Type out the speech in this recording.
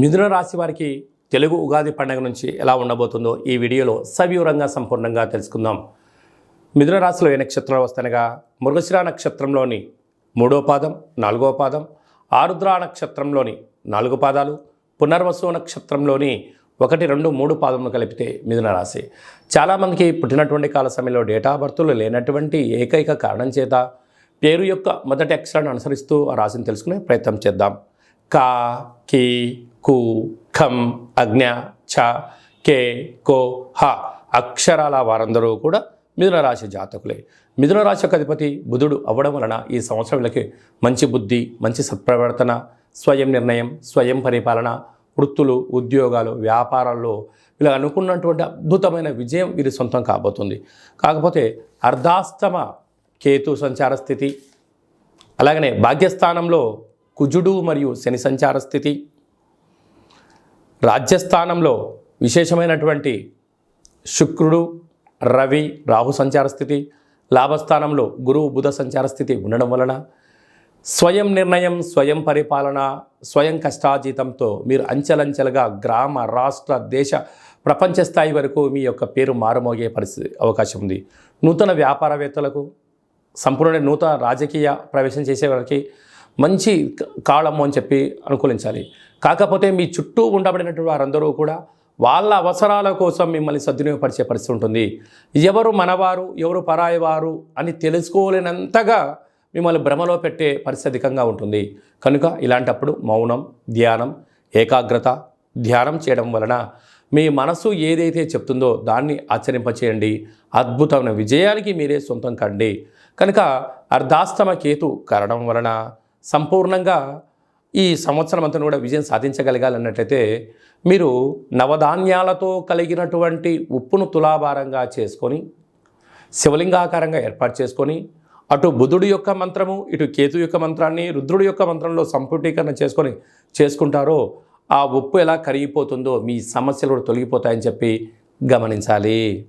మిథున రాశి వారికి తెలుగు ఉగాది పండుగ నుంచి ఎలా ఉండబోతుందో ఈ వీడియోలో సవివరంగా సంపూర్ణంగా తెలుసుకుందాం. మిథున రాశిలో ఏ నక్షత్రాలు వస్తాయనగా మృగశిర నక్షత్రంలోని మూడో పాదం నాలుగో పాదం ఆరుద్ర నక్షత్రంలోని నాలుగు పాదాలు పునర్వసు నక్షత్రంలోని ఒకటి రెండు మూడు పాదములు కలిపితే మిథున రాశి. చాలామందికి పుట్టినటువంటి కాల సమయంలో డేటా బర్తులు లేనటువంటి ఏకైక కారణం చేత పేరు యొక్క మొదటి అక్షరాన్ని అనుసరిస్తూ ఆ రాశిని తెలుసుకునే ప్రయత్నం చేద్దాం. కా కి కు ఖం అజ్ఞ ఛ కే కో హ అక్షరాల వారందరూ కూడా మిథున రాశి జాతకులే. మిథున రాశి యొక్క అధిపతి బుధుడు అవ్వడం వలన ఈ సంవత్సరం వీళ్ళకి మంచి బుద్ధి మంచి సత్ప్రవర్తన స్వయం నిర్ణయం స్వయం పరిపాలన వృత్తులు ఉద్యోగాలు వ్యాపారాల్లో వీళ్ళు అనుకున్నటువంటి అద్భుతమైన విజయం వీరి సొంతం కాబోతుంది. కాకపోతే అర్ధాస్తమ కేతు సంచార స్థితి అలాగనే భాగ్యస్థానంలో కుజుడు మరియు శని సంచార స్థితి రాజ్యస్థానంలో విశేషమైనటువంటి శుక్రుడు రవి రాహు సంచార స్థితి లాభస్థానంలో గురువు బుధ సంచార స్థితి ఉండడం వలన స్వయం నిర్ణయం స్వయం పరిపాలన స్వయం కష్టాజీతంతో మీరు అంచెలంచెలుగా గ్రామ రాష్ట్ర దేశ ప్రపంచ స్థాయి వరకు మీ యొక్క పేరు మారుమోగే పరిస్థితి అవకాశం ఉంది. నూతన వ్యాపారవేత్తలకు సంపూర్ణ నూతన రాజకీయ ప్రవేశం చేసే వారికి మంచి కాలము అని చెప్పి అనుకూలించాలి. కాకపోతే మీ చుట్టూ ఉండబడినటువంటి వారందరూ కూడా వాళ్ళ అవసరాల కోసం మిమ్మల్ని సద్వినియోగపరిచే పరిస్థితి ఉంటుంది. ఎవరు మనవారు ఎవరు పరాయి వారు అని తెలుసుకోలేనంతగా మిమ్మల్ని భ్రమలో పెట్టే పరిస్థితి అధికంగా ఉంటుంది. కనుక ఇలాంటప్పుడు మౌనం ధ్యానం ఏకాగ్రత ధ్యానం చేయడం వలన మీ మనసు ఏదైతే చెప్తుందో దాన్ని ఆచరింపచేయండి. అద్భుతమైన విజయానికి మీరే సొంతం కండి. కనుక అర్ధాస్తమ కేతు కారణం వలన సంపూర్ణంగా ఈ సంవత్సరం అంతా కూడా విజయం సాధించగలగాలన్నట్లయితే మీరు నవధాన్యాలతో కలిగినటువంటి ఉప్పును తులాభారంగా చేసుకొని శివలింగాకారంగా ఏర్పాటు చేసుకొని అటు బుధుడి యొక్క మంత్రము ఇటు కేతు యొక్క మంత్రాన్ని రుద్రుడి యొక్క మంత్రంలో సంపుటీకరణ చేసుకొని చేసుకుంటారో ఆ ఉప్పు ఎలా కరిగిపోతుందో మీ సమస్యలు కూడా తొలగిపోతాయని చెప్పి గమనించాలి.